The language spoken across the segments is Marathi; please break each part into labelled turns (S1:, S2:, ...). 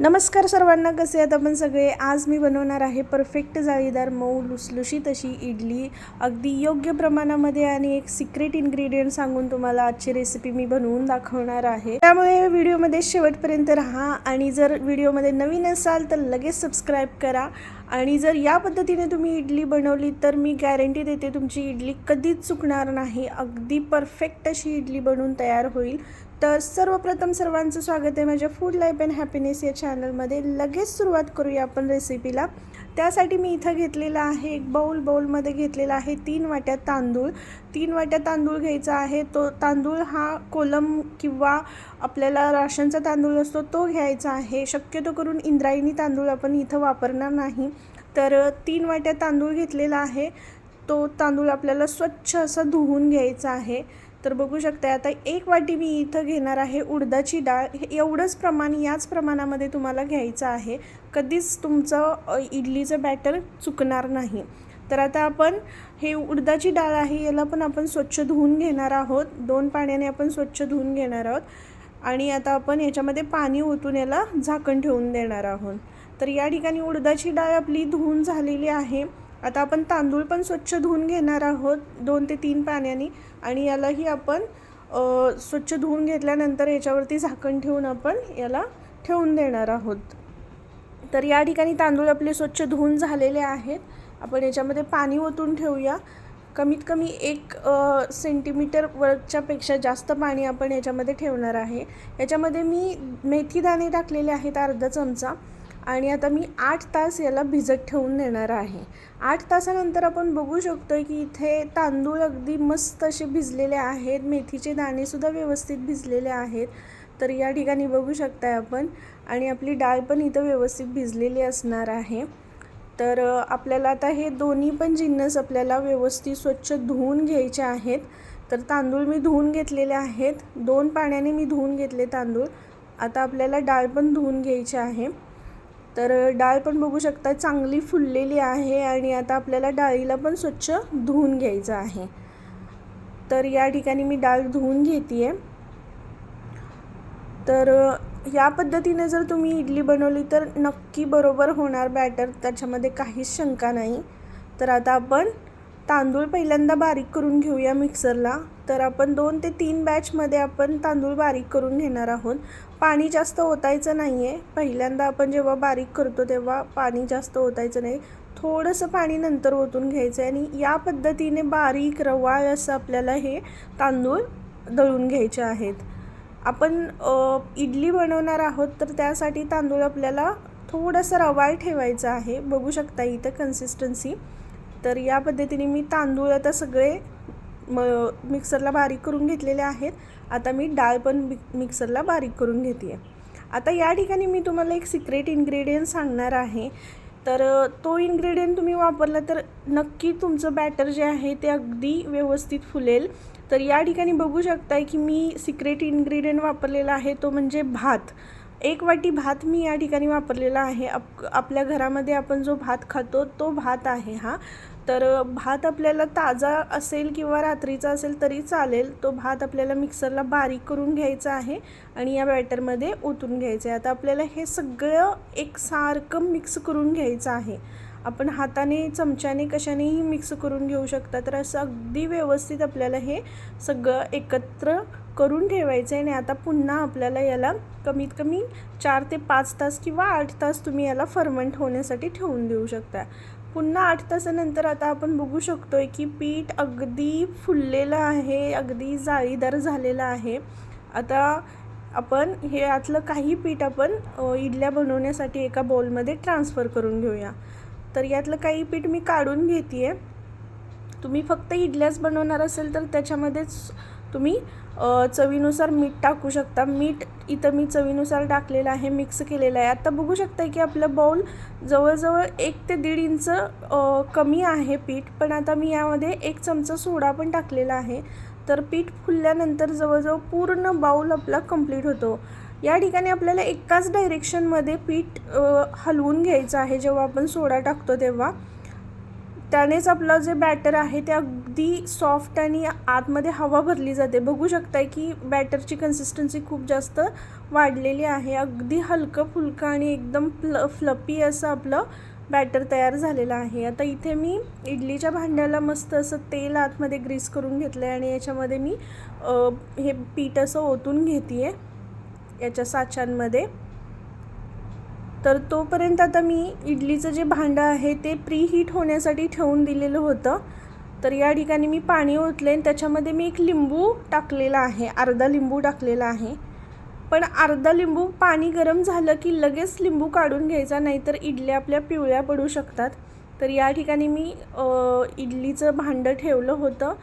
S1: नमस्कार सर्वांना कसे आहेत आपण सगळे? आज मी बनवणार आहे परफेक्ट जाळीदार मऊ लुसलुशीत अशी इडली. अगदी योग्य प्रमाणामध्ये आणि एक सिक्रेट इन्ग्रेडियंट सांगून तुम्हाला आजची रेसिपी मी बनवून दाखवणार आहे. त्यामुळे व्हिडिओमध्ये शेवटपर्यंत राहा आणि जर व्हिडिओमध्ये नवीन असाल तर लगेच सबस्क्राईब करा. आणि जर या पद्धतीने तुम्ही इडली बनवली तर मी गॅरंटी देते तुमची इडली कधीच चुकणार नाही. अगदी परफेक्ट अशी इडली बनवून तयार होईल. तर सर्वप्रथम सर्वांचं स्वागत आहे माझ्या फूड लाईफ अँड हॅपीनेस या चॅनलमध्ये लगेच सुरुवात करूया आपण रेसिपीला त्यासाठी मी इथं घेतलेला आहे एक बाऊल बाऊलमध्ये घेतलेला आहे तीन वाट्या तांदूळ. तीन वाट्या तांदूळ घ्यायचा आहे. तो तांदूळ हा कोलम किंवा आपल्याला राशनचा तांदूळ असतो तो घ्यायचा आहे. शक्यतो करून इंद्रायणी तांदूळ आपण इथं वापरणार नाही. तर तीन वाट्या तांदूळ घेतलेला आहे. तो तांदूळ आपल्याला स्वच्छ असा धुवून घ्यायचा आहे. तर बघू शकता आता एक वाटी मी इथं घेणार आहे उडदाची डाळ. हे एवढंच प्रमाण याच प्रमाणामध्ये तुम्हाला घ्यायचं आहे. कधीच तुमचं इडलीचं बॅटर चुकणार नाही. तर आता आपण हे उडदाची डाळ आहे याला पण आपण स्वच्छ धुवून घेणार आहोत. दोन पाण्याने आपण स्वच्छ धुवून घेणार आहोत. आणि आता आपण याच्यामध्ये पाणी ओतून याला झाकण ठेवून देणार आहोत. तर या ठिकाणी उडदाची डाळ आपली धुवून झालेली आहे. आता आपण तांदूळ पण स्वच्छ धुवून घेणार आहोत दोन ते तीन पाण्याने. आणि यालाही आपण स्वच्छ धुवून घेतल्यानंतर याच्यावरती झाकण ठेवून आपण याला ठेवून देणार आहोत. तर या ठिकाणी तांदूळ आपले स्वच्छ धुवून झालेले आहेत. आपण याच्यामध्ये पाणी ओतून ठेवूया. कमीत कमी एक सेंटीमीटर वरच्यापेक्षा जास्त पाणी आपण याच्यामध्ये ठेवणार आहे. याच्यामध्ये मी मेथी दाणे टाकलेले आहेत अर्धा चमचा. आणि आता मी आठ तास याला भिजत ठेवून देणार आहे. आठ तासानंतर आपण बघू शकतो की इथे तांदूळ अगदी मस्त असे भिजलेले आहेत. मेथीचे दाणेसुद्धा व्यवस्थित भिजलेले आहेत. तर या ठिकाणी बघू शकताय आपण. आणि आपली डाळ पण इथं व्यवस्थित भिजलेली असणार आहे. तर आपल्याला आता हे दोन्ही पण जिन्नस आपल्याला व्यवस्थित स्वच्छ धुवून घ्यायचे आहेत. तर तांदूळ मी धुवून घेतलेले आहेत. दोन पाण्याने मी धुवून घेतले तांदूळ. आता आपल्याला डाळ पण धुवून घ्यायची आहे. तर डाळ पण बघू शकता चांगली फुललेली आहे आणि आता आपल्याला डाळीला पण स्वच्छ धुवून घ्यायचं आहे. तर या ठिकाणी मी डाळ धुवून घेते आहे तर या पद्धतीने जर तुम्ही इडली बनवली तर नक्की बरोबर होणार बॅटर त्याच्यामध्ये काहीच शंका नाही. तर आता आपण तांदूळ पहिल्यांदा बारीक करून घेऊया मिक्सरला. तर आपण दोन ते तीन बॅचमध्ये आपण तांदूळ बारीक करून घेणार आहोत. पाणी जास्त ओतायचं नाही आहे पहिल्यांदा आपण जेव्हा बारीक करतो तेव्हा पाणी जास्त ओतायचं नाही. थोडंसं पाणी नंतर ओतून घ्यायचं आहे आणि या पद्धतीने बारीक रवाळ असं आपल्याला हे तांदूळ दळून घ्यायचे आहेत. आपण इडली बनवणार आहोत तर त्यासाठी तांदूळ आपल्याला थोडंसं रवाळ ठेवायचं आहे. बघू शकता इथं कन्सिस्टन्सी तर या पद्धतीने मी तांदूळ आता सगळे म मिक्सरला बारीक करून घेतलेले आहेत. आता मी डाळ पण मिक्सरला बारीक करून घेते आहे आता या ठिकाणी मी तुम्हाला एक सिक्रेट इन्ग्रेडियंट सांगणार आहे. तर तो इन्ग्रेडियंट तुम्ही वापरला तर नक्की तुमचं बॅटर जे आहे ते अगदी व्यवस्थित फुलेल. तर या ठिकाणी बघू शकताय की मी सिक्रेट इन्ग्रेडियंट वापरलेला आहे तो म्हणजे भात. एक वाटी भात मी या ठिकाणी वापरलेला आहे. आप आपल्या घरामध्ये आपण जो भात खातो तो भात आहे हा. तर भात आपल्याला ताजा असेल किंवा रात्रीचा असेल तरी चालेल. तो भात आपल्याला मिक्सरला बारीक करून घ्यायचा आहे आणि या बॅटरमध्ये ओतून घ्यायचं आहे. आता आपल्याला हे सगळं एकसारखं मिक्स करून घ्यायचं आहे. आपण हाताने चमच्याने कशानेही मिक्स करून घेऊ शकता. तर असं अगदी व्यवस्थित आपल्याला हे सगळं एकत्र करून ठेवायचं आहे आणि आता पुन्हा आपल्याला याला कमीत कमी चार ते पाच तास किंवा आठ तास तुम्ही याला फर्मंट होण्यासाठी ठेवून देऊ शकता. पुन्हा आठ तासानंतर आता आपण बघू शकतो आहे की पीठ अगदी फुललेलं आहे अगदी जाळीदार झालेलं आहे. आता आपण हे यातलं काही पीठ आपण इडल्या बनवण्यासाठी एका बॉलमध्ये ट्रान्सफर करून घेऊया. तर यातलं काही पीठ मी काढून घेते आहे तुम्ही फक्त इडल्याच बनवणार असेल तर त्याच्यामध्येच तुम्ही चवीनुसार मीठ टाकू शकता. मीठ इथं मी चवीनुसार टाकलेलं आहे मिक्स केलेलं आहे. आता बघू शकता की आपलं बाऊल जवळजवळ एक ते दीड इंच कमी आहे पीठ. पण आता मी यामध्ये एक चमचा सोडा पण टाकलेला आहे. तर पीठ फुलल्यानंतर जवळजवळ पूर्ण बाऊल आपला कंप्लीट होतो. या ठिकाणी आपल्याला एकाच डायरेक्शनमध्ये पीठ हलवून घ्यायचं आहे. जेव्हा आपण सोडा टाकतो तेव्हा त्यानेच आपलं जे बॅटर आहे ते अगदी सॉफ्ट आणि आतमध्ये हवा भरली जाते. बघू शकताय की बॅटरची कन्सिस्टन्सी खूप जास्त वाढलेली आहे. अगदी हलकं फुलकं आणि एकदम फ्ल फ्लपी असं आपलं बॅटर तयार झालेलं आहे. आता इथे मी इडलीच्या भांड्याला मस्त असं तेल आतमध्ये ग्रीस करून घेतलं आहे आणि याच्यामध्ये मी हे पीठ असं ओतून घेते आहे याच्या साच्यांमध्ये. तर तोपर्यंत आता मी इडलीचं जे भांडं आहे ते प्री हीट होण्यासाठी ठेवून दिलेलं होतं. तर या ठिकाणी मी पाणी ओतले आणि त्याच्यामध्ये मी एक लिंबू टाकलेला आहे. अर्धा लिंबू टाकलेला आहे. पण अर्धा लिंबू पाणी गरम झालं की लगेच लिंबू काढून घ्यायचा नाहीतर इडल्या आपल्या पिवळ्या पडू शकतात. तर या ठिकाणी मी इडलीचं भांडं ठेवलं होतं.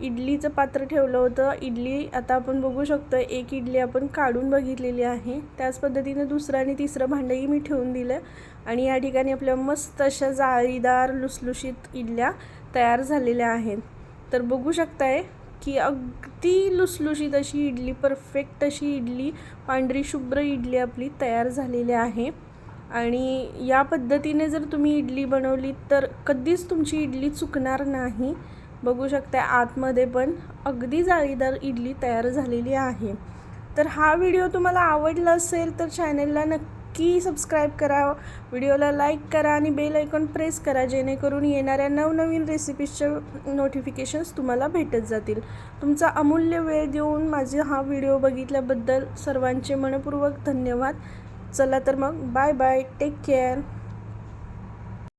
S1: इडलीचं पात्र ठेवलं होतं. इडली आता आपण बघू शकतो एक इडली आपण काढून बघितलेली आहे. त्याच पद्धतीने दुसरं आणि तिसरं भांडंही मी ठेवून दिलं. आणि या ठिकाणी आपल्या मस्त अशा जाळीदार लुसलुशीत इडल्या तयार झालेल्या आहेत. तर बघू शकताय की अगदी लुसलुशीत अशी इडली परफेक्ट अशी इडली पांढरी शुभ्र इडली आपली तयार झालेली आहे. आणि या पद्धतीने जर तुम्ही इडली बनवली तर कधीच तुमची इडली चुकणार नाही. बघू शकता आतमध्ये पण अगदी जाळीदार इडली तयार झालेली आहे. तर हा व्हिडिओ तुम्हाला आवडला असेल तर चॅनलला नक्की सबस्क्राईब करा व्हिडिओला लाईक करा आणि बेल आयकॉन प्रेस करा जेणेकरून येणाऱ्या नवनवीन रेसिपीजच्या नोटिफिकेशन्स तुम्हाला भेटत जातील. तुमचा अमूल्य वेळ देऊन माझे हा व्हिडिओ बघितल्याबद्दल सर्वांचे मनपूर्वक धन्यवाद. चला तर मग बाय बाय टेक केअर.